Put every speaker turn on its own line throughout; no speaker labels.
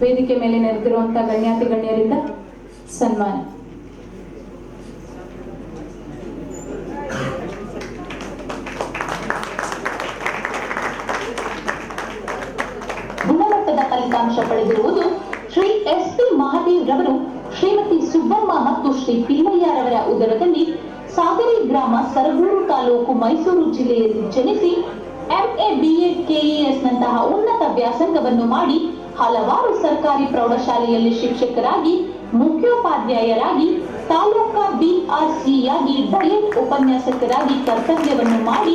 ವೇದಿಕೆ ಮೇಲೆ ನೆರೆದಿರುವಂತಹ ಗಣ್ಯಾತಿ ಗಣ್ಯರಿಂದ ಸನ್ಮಾನ.
ಗುಣಮಟ್ಟದ ಫಲಿತಾಂಶ ಪಡೆದಿರುವುದು ಶ್ರೀ ಎಸ್ ಪಿ ಮಹಾದೇವ್ ರವರು, ಶ್ರೀಮತಿ ಸುಬ್ಬಮ್ಮ ಮತ್ತು ಶ್ರೀ ತಿಮ್ಮಯ್ಯರವರ ಉದರದಲ್ಲಿ ಸಾಗರಿ ಗ್ರಾಮ ಸರಗೂರು ತಾಲೂಕು ಮೈಸೂರು ಜಿಲ್ಲೆಯಲ್ಲಿ ಜನಿಸಿ ಎಂಎ ಬಿಎಡ್ ಕೆಇಎಸ್ ನಂತಹ ಉನ್ನತ ವ್ಯಾಸಂಗವನ್ನು ಮಾಡಿ ಹಲವಾರು ಸರ್ಕಾರಿ ಪ್ರೌಢಶಾಲೆಯಲ್ಲಿ ಶಿಕ್ಷಕರಾಗಿ, ಮುಖ್ಯೋಪಾಧ್ಯಾಯರಾಗಿ, ತಾಲೂಕಾ ಬಿಆರ್ಸಿಯಾಗಿ ಡಯಟ್ ಉಪನ್ಯಾಸಕರಾಗಿ ಕರ್ತವ್ಯವನ್ನು ಮಾಡಿ,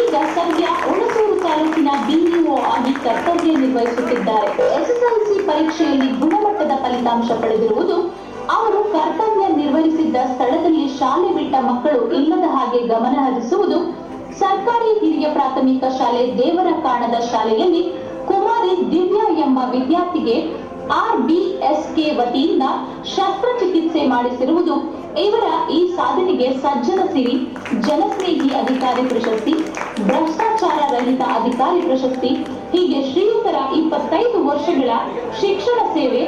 ಈಗ ಸದ್ಯ ಹುಣಸೂರು ತಾಲೂಕಿನ ಬಿಇಒ ಆಗಿ ಕರ್ತವ್ಯ ನಿರ್ವಹಿಸುತ್ತಿದ್ದಾರೆ. ಎಸ್ಎಸ್ಎಲ್ಸಿ ಪರೀಕ್ಷೆಯಲ್ಲಿ ಗುಣಮಟ್ಟದ ಫಲಿತಾಂಶ ಪಡೆದಿರುವುದು ಅವರು ಕರ್ತವ್ಯ ನಿರ್ವಹಿಸಿದ್ದ ಸ್ಥಳದಲ್ಲಿ ಶಾಲೆ ಬಿಟ್ಟ ಮಕ್ಕಳು ಇಲ್ಲದ ಹಾಗೆ ಗಮನ ಹರಿಸುವುದು ಸರ್ಕಾರಿ ಹಿರಿಯ ಪ್ರಾಥಮಿಕ ಶಾಲೆ ದೇವರ ಕಾಣದ ಶಾಲೆಯಲ್ಲಿ ವಿದ್ಯಾರ್ಥಿಗೆ ಆರ್ಬಿಎಸ್ಕೆ ವತಿಯಿಂದ ಶಸ್ತ್ರಚಿಕಿತ್ಸೆ ಮಾಡಿಸಿರುವುದು. ಇವರ ಈ ಸಾಧನೆಗೆ ಸಜ್ಜನ ಸಿರಿ, ಜನಸ್ನೇಹಿ ಅಧಿಕಾರಿ ಪ್ರಶಸ್ತಿ, ಭ್ರಷ್ಟಾಚಾರ ರಹಿತ ಅಧಿಕಾರಿ ಪ್ರಶಸ್ತಿ, ಹೀಗೆ ಶ್ರೀಯುತರ ಇಪ್ಪತ್ತೈದು ವರ್ಷಗಳ ಶಿಕ್ಷಣ ಸೇವೆ,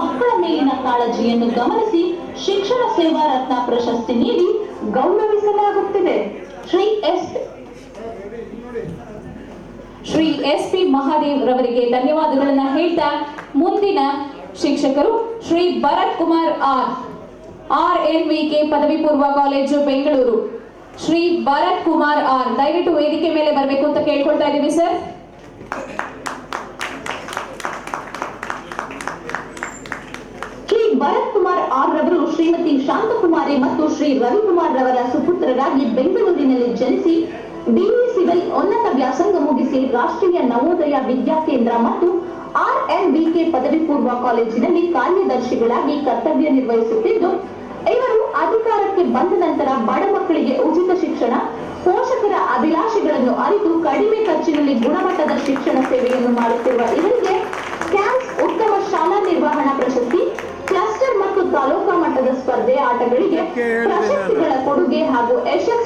ಮಕ್ಕಳ ಮೇಲಿನ ಕಾಳಜಿಯನ್ನು ಗಮನಿಸಿ ಶಿಕ್ಷಣ ಸೇವಾ ರತ್ನ ಪ್ರಶಸ್ತಿ ನೀಡಿ ಗೌರವಿಸಲಾಗುತ್ತಿದೆ. Shri S.
Shri S P Mahadev ರವರಿಗೆ ಧನ್ಯವಾದಗಳನ್ನ ಹೇಳ್ತಾ ಮುಂದಿನ ಶಿಕ್ಷಕರು Shri Bharath Kumar R R N V K ಪದವಿ ಪೂರ್ವ ಕಾಲೇಜು ಬೆಂಗಳೂರು. ಶ್ರೀ ಭರತ್ ಕುಮಾರ್ ಆರ್, ದಯವಿಟ್ಟು ವೇದಿಕೆ ಮೇಲೆ ಬರಬೇಕು ಅಂತ ಕೇಳ್ಕೊಳ್ತಾ ಇದ್ದೀವಿ ಸರ್.
ಶ್ರೀ ಭರತ್ ಕುಮಾರ್ ಆರ್ ರವರು ಶ್ರೀಮತಿ ಶಾಂತಕುಮಾರಿ ಮತ್ತು ಶ್ರೀ ರವಿಕುಮಾರ್ ರವರ ಸುಪುತ್ರರಾಗಿ ಬೆಂಗಳೂರಿನಲ್ಲಿ ಜನಿಸಿ ಬಿಇ ಸಿವಿಲ್ ಉನ್ನತ ವ್ಯಾಸಂಗ ಮುಗಿಸಿ ರಾಷ್ಟ್ರೀಯ ನವೋದಯ ವಿದ್ಯಾ ಕೇಂದ್ರ ಮತ್ತು ಆರ್ಎನ್ಬಿಕೆ ಪದವಿ ಪೂರ್ವ ಕಾಲೇಜಿನಲ್ಲಿ ಕಾರ್ಯದರ್ಶಿಗಳಾಗಿ ಕರ್ತವ್ಯ ನಿರ್ವಹಿಸುತ್ತಿದ್ದು ಇವರು ಅಧಿಕಾರಕ್ಕೆ ಬಂದ ನಂತರ ಬಡ ಮಕ್ಕಳಿಗೆ ಉಚಿತ ಶಿಕ್ಷಣ ಪೋಷಕರ ಅಭಿಲಾಷೆಗಳನ್ನು ಅರಿತು ಕಡಿಮೆ ಖರ್ಚಿನಲ್ಲಿ ಗುಣಮಟ್ಟದ ಶಿಕ್ಷಣ ಸೇವೆಯನ್ನು ಮಾಡುತ್ತಿರುವ ಇವರಿಗೆ ಕ್ಯಾಂಪ್ಸ್ ಉತ್ತಮ ಶಾಲಾ ನಿರ್ವಹಣಾ ಪ್ರಶಸ್ತಿ ಕ್ಲಸ್ಟರ್ ಮತ್ತು ತಾಲೂಕಾ ಮಟ್ಟದ ಸ್ಪರ್ಧೆ ಆಟಗಳಿಗೆ ಪ್ರಶಸ್ತಿಗಳ ಕೊಡುಗೆ ಹಾಗೂ ಯಶಸ್ವಿ